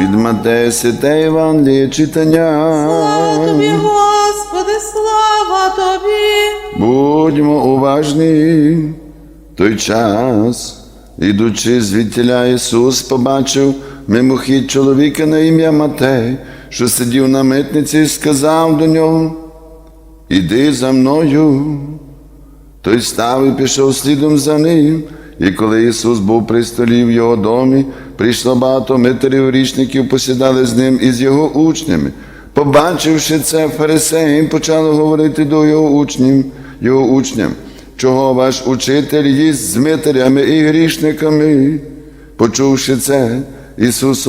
Від Матея Святе Євангеліє читання. Слава тобі, Господи, слава тобі. Будьмо уважні. Той час, ідучи звідтіля Ісус, побачив мимохід чоловіка на ім'я Матей, що сидів на митниці, і сказав до нього: Іди за мною. Той став і пішов слідом за ним. І коли Ісус був при столі в його домі, прийшло багато митарів річників, посідали з ним і з його учнями. Побачивши це, фарисеї почали говорити до його учнів, його учням, чого ваш учитель їсть з митарями і грішниками. Почувши це, Ісус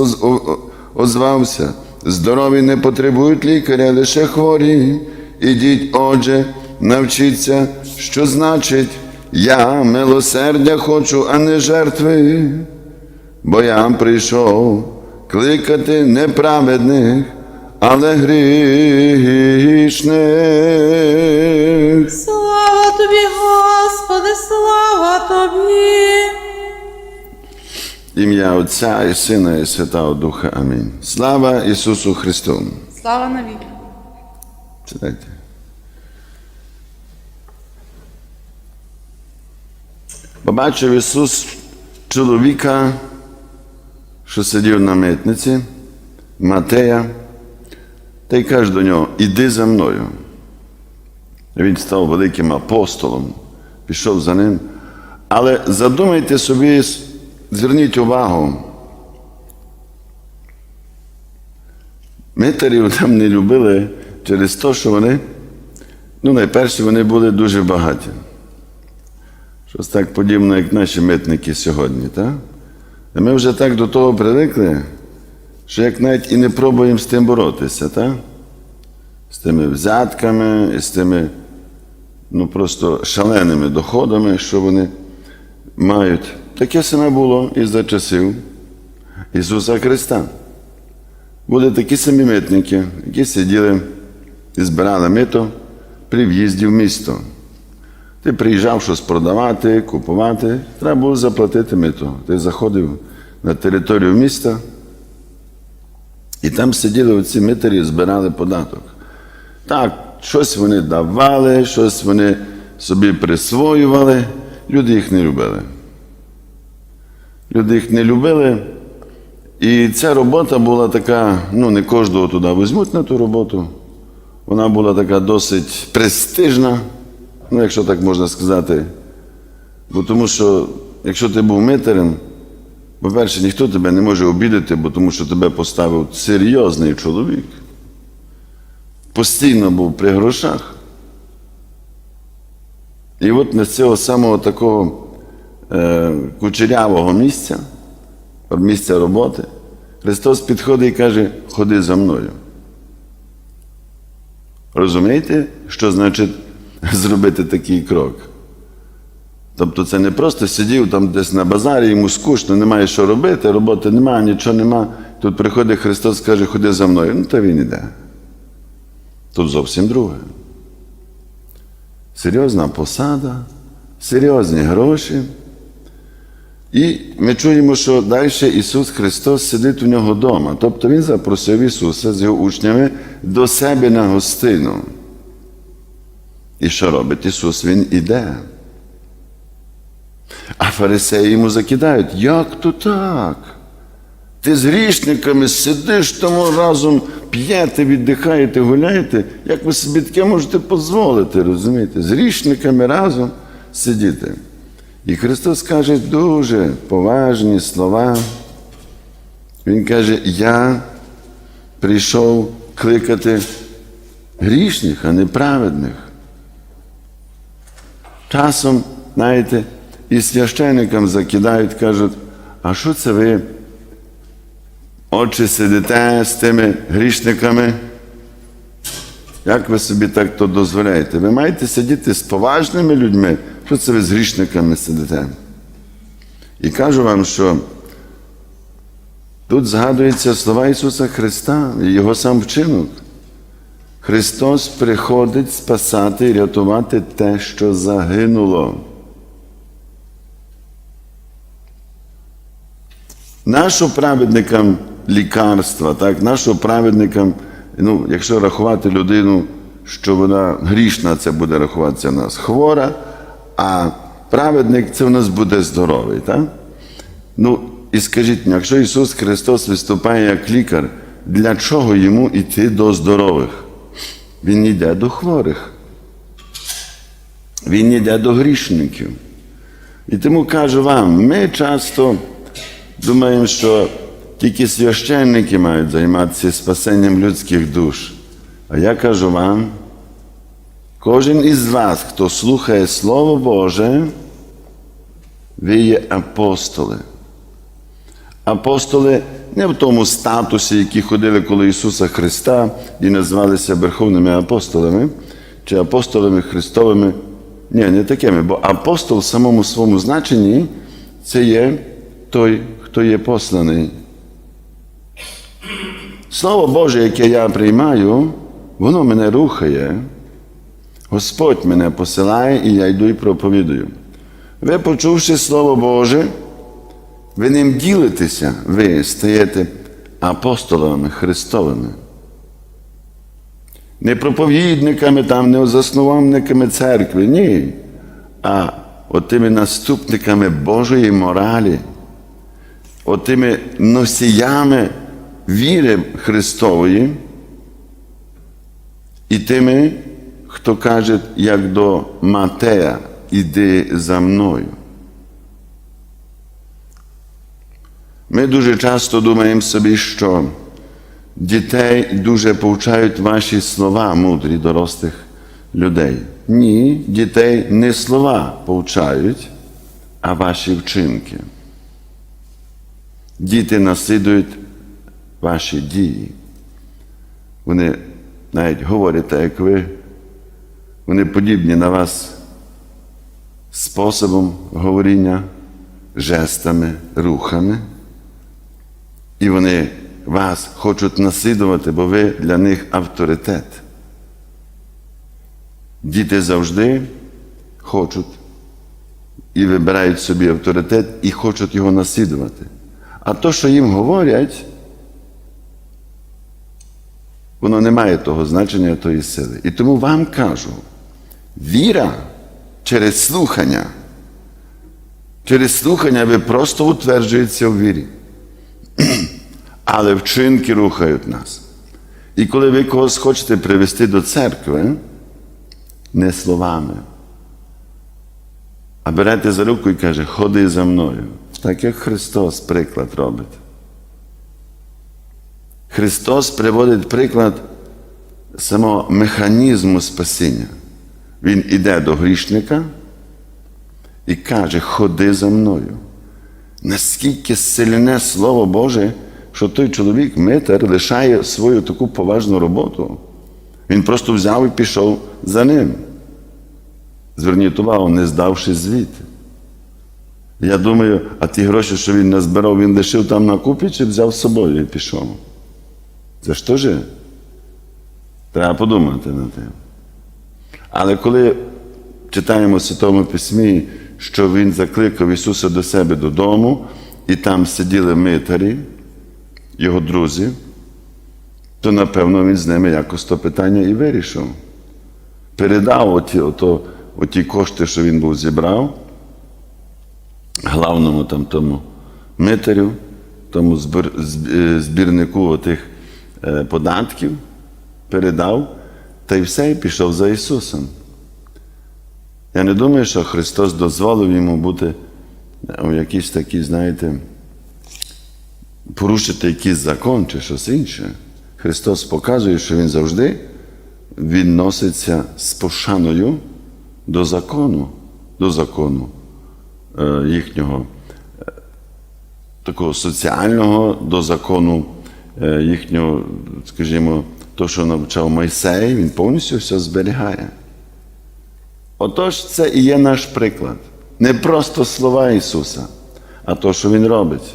озвався, здорові не потребують лікаря, лише хворі. Ідіть, отже, навчіться, що значить, я милосердя хочу, а не жертви. Бо я прийшов кликати неправедних, але грішних. Слава тобі, Господи, слава тобі. Ім'я Отця і Сина і Святого Духа. Амінь. Слава Ісусу Христу. Слава навіки. Читайте. Побачив Ісус чоловіка, що сидів на митниці, Матея, та й каже до нього: Іди за мною. Він став великим апостолом, пішов за ним. Але задумайте собі, зверніть увагу, Митарів там не любили через те, що вони, ну, найперше, вони були дуже багаті. Щось так подібно, як наші митники сьогодні, так? Ми вже так до того привикли, що як навіть і не пробуємо з тим боротися, так? З тими взятками, з тими ну, просто шаленими доходами, що вони мають. Таке саме було і за часів Ісуса Христа. Були такі самі митники, які сиділи і збирали мито при в'їзді в місто. Ти приїжджав щось продавати, купувати, треба було заплатити мито. Ти заходив на територію міста, і там сиділи оці митарі і збирали податок. Так, щось вони давали, щось вони собі присвоювали, люди їх не любили. Люди їх не любили. І ця робота була така, ну не кожного туди візьмуть на ту роботу. Вона була така досить престижна, ну, якщо так можна сказати. Бо тому що, якщо ти був митарем, по-перше, ніхто тебе не може обідати, бо тому що тебе поставив серйозний чоловік. Постійно був при грошах. І от на цього самого такого е, кучерявого місця місця роботи, Христос підходить і каже, ходи за мною. Розумієте, що значить зробити такий крок? Тобто це не просто сидів там десь на базарі, йому скучно, немає що робити, роботи немає, нічого нема. Тут приходить Христос каже, ходи за мною. Ну, то він іде. Тут зовсім друге. Серйозна посада, серйозні гроші. І ми чуємо, що далі Ісус Христос сидить у нього вдома. Тобто Він запросив Ісуса з його учнями до себе на гостину. І що робить Ісус? Він іде. А фарисеї йому закидають, як то так? Ти з грішниками сидиш тому разом, п'єте, віддихаєте, гуляєте. Як ви собі таке можете дозволити, розумієте? З грішниками разом сидіти. І Христос каже дуже поважні слова. Він каже, я прийшов кликати грішних, а не праведних. Часом, знаєте, і священникам закидають, кажуть, а що це ви, отче, сидите з тими грішниками? Як ви собі так то дозволяєте? Ви маєте сидіти з поважними людьми, що це ви з грішниками сидите? І кажу вам, що тут згадуються слова Ісуса Христа і Його сам вчинок. Христос приходить спасати і рятувати те, що загинуло. Нащо праведникам лікарства, так, нашого праведника, ну, якщо рахувати людину, що вона грішна, це буде рахуватися в нас хвора, а праведник це в нас буде здоровий. Так? Ну, і скажіть мені, якщо Ісус Христос виступає як лікар, для чого йому йти до здорових? Він йде до хворих. Він йде до грішників. І тому кажу вам, ми часто думаємо, що тільки священники мають займатися спасенням людських душ. А я кажу вам, кожен із вас, хто слухає Слово Боже, ви є апостоли. Апостоли не в тому статусі, які ходили коло Ісуса Христа і називалися верховними апостолами чи апостолами Христовими. Ні, не такими, бо апостол в самому своєму значенні це є той, хто є посланий. Слово Боже, яке я приймаю, воно мене рухає. Господь мене посилає, і я йду і проповідую. Ви, почувши Слово Боже, ви ним ділитеся, ви стаєте апостолами Христовими. Не проповідниками, там, не засновниками церкви, ні. А отими наступниками Божої моралі, отими носіями віри Христової і тими, хто каже, як до Матея, іди за мною. Ми дуже часто думаємо собі, що дітей дуже повчають ваші слова, мудрі дорослих людей. Ні, дітей не слова повчають, а ваші вчинки. Діти наслідують ваші дії. Вони навіть говорять, так, як ви, вони подібні на вас способом говоріння, жестами, рухами. І вони вас хочуть наслідувати, бо ви для них авторитет. Діти завжди хочуть і вибирають собі авторитет і хочуть його наслідувати. А то, що їм говорять, воно не має того значення, тої сили. І тому вам кажу, віра через слухання. Через слухання ви просто утверджуєтеся в вірі. Але вчинки рухають нас. І коли ви когось хочете привести до церкви, не словами, а берете за руку і каже, ходи за мною. Так як Христос приклад робить. Христос приводить приклад самого механізму спасіння. Він іде до грішника і каже, ходи за мною. Наскільки сильне Слово Боже, що той чоловік митер лишає свою таку поважну роботу. Він просто взяв і пішов за ним. Зверніть увагу, не здавши звіти. Я думаю, а ті гроші, що він назбирав, він лишив там на купі чи взяв з собою і пішов. Це ж треба подумати над тим. Але коли читаємо в Святому Письмі, що Він закликав Ісуса до себе додому, і там сиділи митарі, його друзі, то напевно він з ними якось то питання і вирішив. Передав оті, ото, оті кошти, що він був зібрав, главному там тому митарю, тому збір, збірнику отих е, податків, передав, та й все, і пішов за Ісусом. Я не думаю, що Христос дозволив йому бути у якійсь такій, знаєте, порушити якийсь закон чи щось інше. Христос показує, що Він завжди відноситься з пошаною до закону, до закону їхнього такого соціального, до закону їхнього, скажімо, то, що навчав Мойсей, він повністю все зберігає. Отож, це і є наш приклад. Не просто слова Ісуса, а то, що Він робить.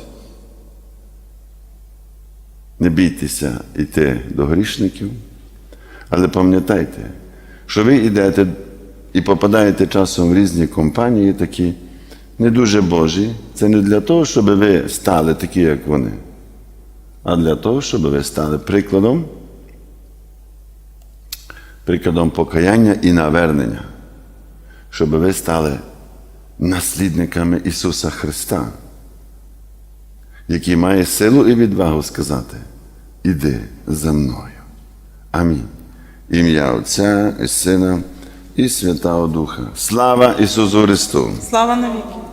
Не бійтеся йти до грішників, але пам'ятайте, що ви йдете і попадаєте часом в різні компанії такі, не дуже Божі. Це не для того, щоб ви стали такі, як вони, а для того, щоб ви стали прикладом, прикладом покаяння і навернення, щоб ви стали наслідниками Ісуса Христа, який має силу і відвагу сказати: Іди за мною. Амінь. Ім'я Отця і Сина і Святого Духа. Слава Ісусу Христу! Слава навіки.